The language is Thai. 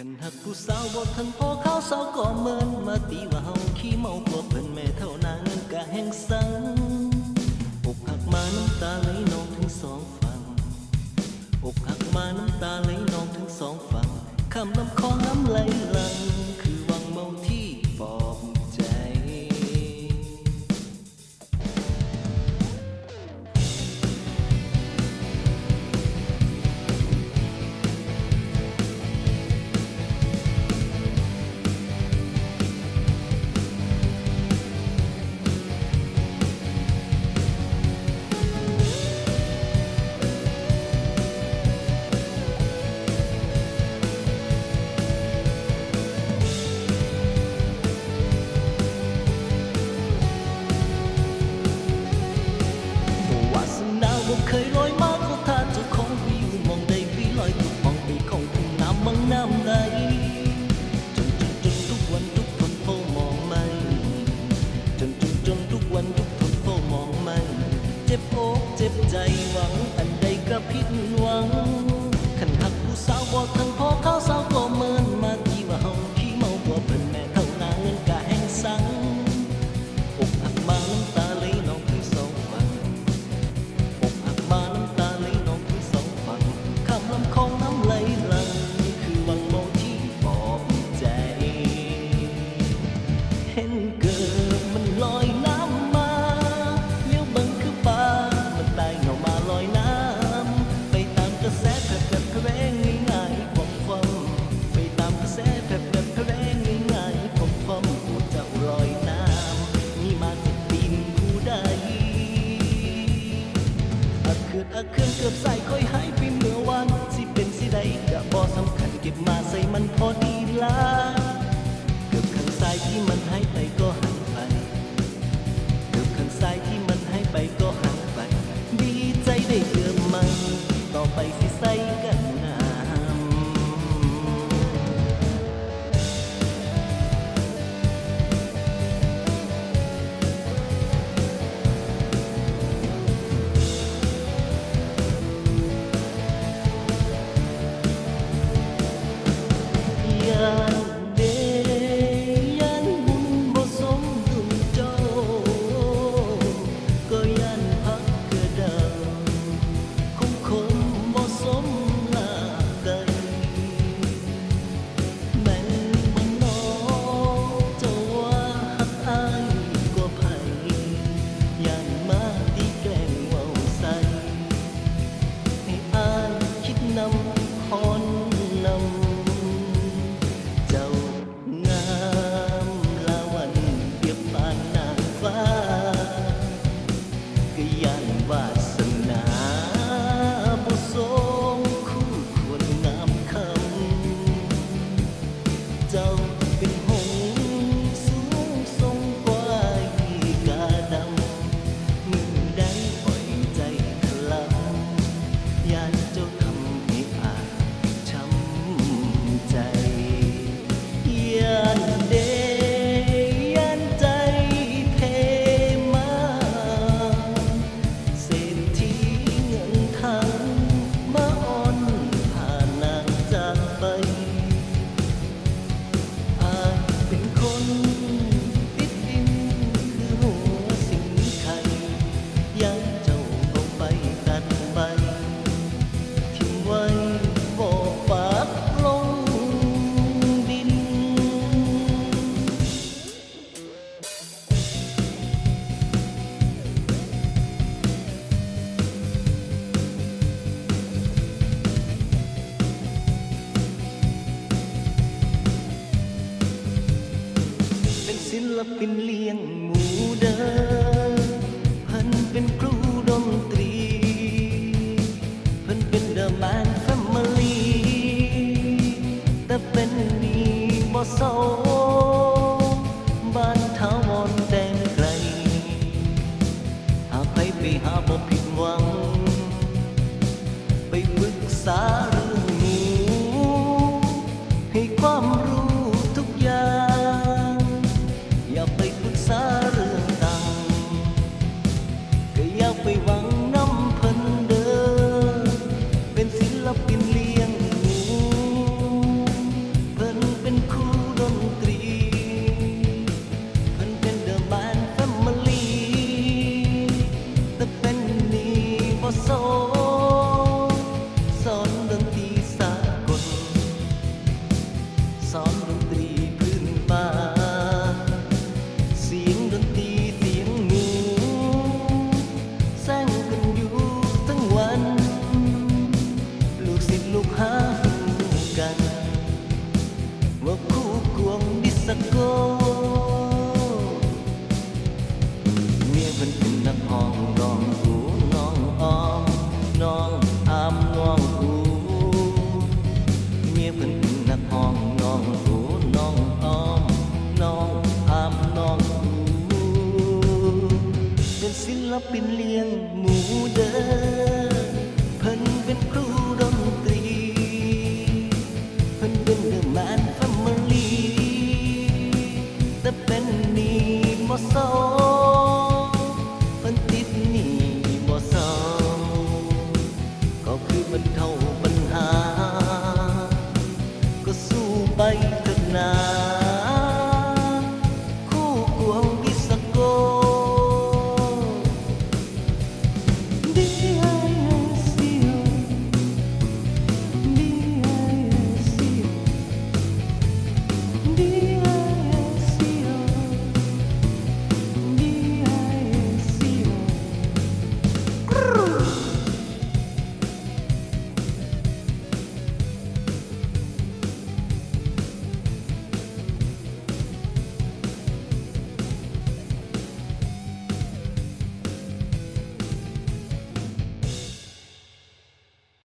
คันหักผู้สาวบ่ทันพอเขาสาวก็เมินมาตีว่าเฮาขี้เมากลัวเพิ่นแม่เท่านั้นกะแห้งสังอกหักมาน้ำตาไหลนองทั้งสองฝั่งอกหักมาน้ำตาไหลนองทั้งสองฝั่งคำลำคองน้ำไหลหลังคื จ็บใจหวัง อันใดก็ผิดหวังขันหักผู้สาวบอกทางพ่อเขาสาวก็เมินมาที่ว่าเฮาขี้เมาบ่เป็นแม่เท่านาเงินก็แห้งสังอกหักมาน้ำตาไหลน้องที่สองฝั่งอกหักมาน้ำตาไหลน้องที่สองฝั่งคำามลำคองน้ำไหลหลังคือวังเมาที่ปอบใจเห็น Giày. ศิลปินเลี้ยง เป็นศิลปินเลี้ยงหมูเดินเพิ่นเป็นครูดนตรี เพิ่นเป็นเดอะแมนแฟมิลี่แต่เป็นนี่บ่เศร้